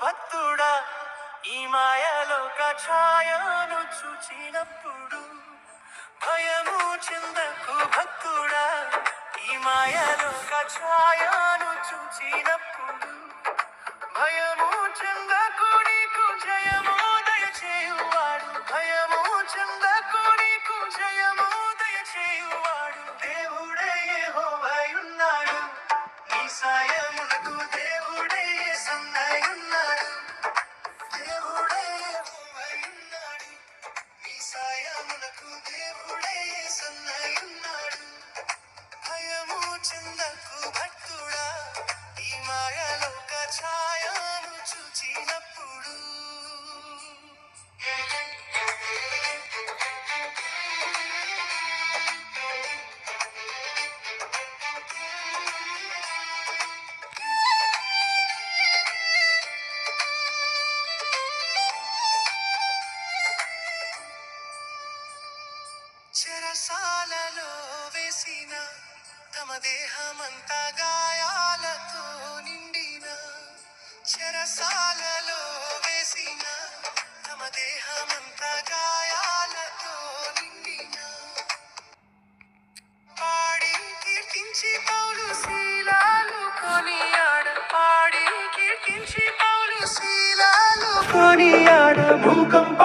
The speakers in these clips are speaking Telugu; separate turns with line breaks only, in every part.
భక్తుడా ఈ మాయలో ఛాయను చూచినప్పుడు భయము చిందకు భక్తుడా ఈ మాయలో ఛాయను చూచినప్పుడు గాయాలలో వేసిన తమ దేహమంతా గాయాలతో నిండిన చెరసాలలో వేసిన తమ దేహమంతా గాయాలతో నిండిన పాడి కీర్తించి పౌలు శీలాలు కొనియాడ పాడి కీర్తించి పౌలు శీలాలు కొనియాడ. భూకంప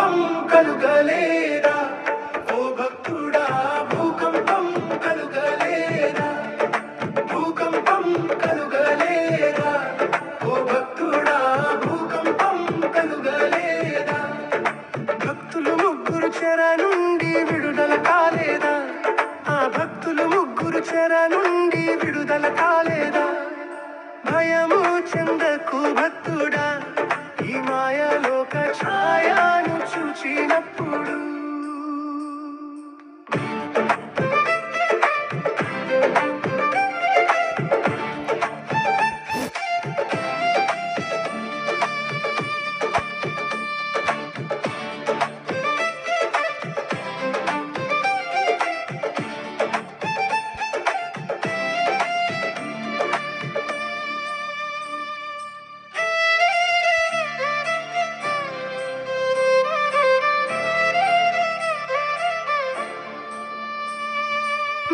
she not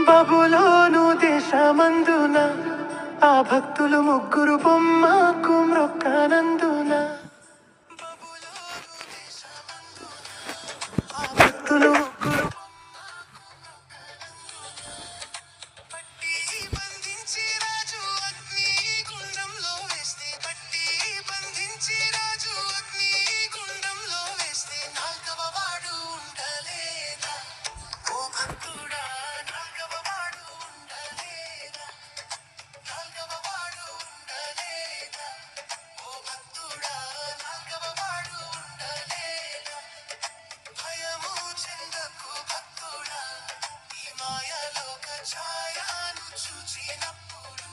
బబులోను దేశమందున ఆ భక్తులు ముగ్గురు బొమ్మకు మ్రొక్కనందున ఒక ఛాయను చూచినప్పుడు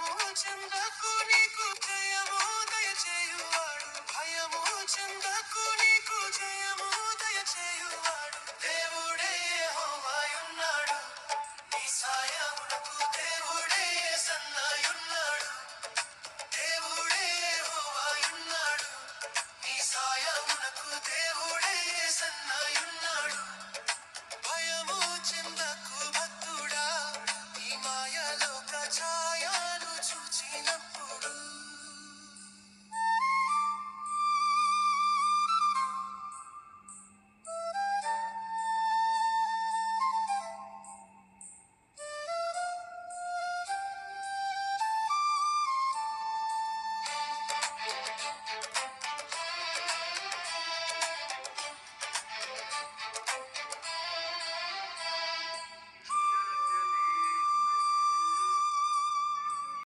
చూచినప్పుడు భయము చెందకు నీకు జయము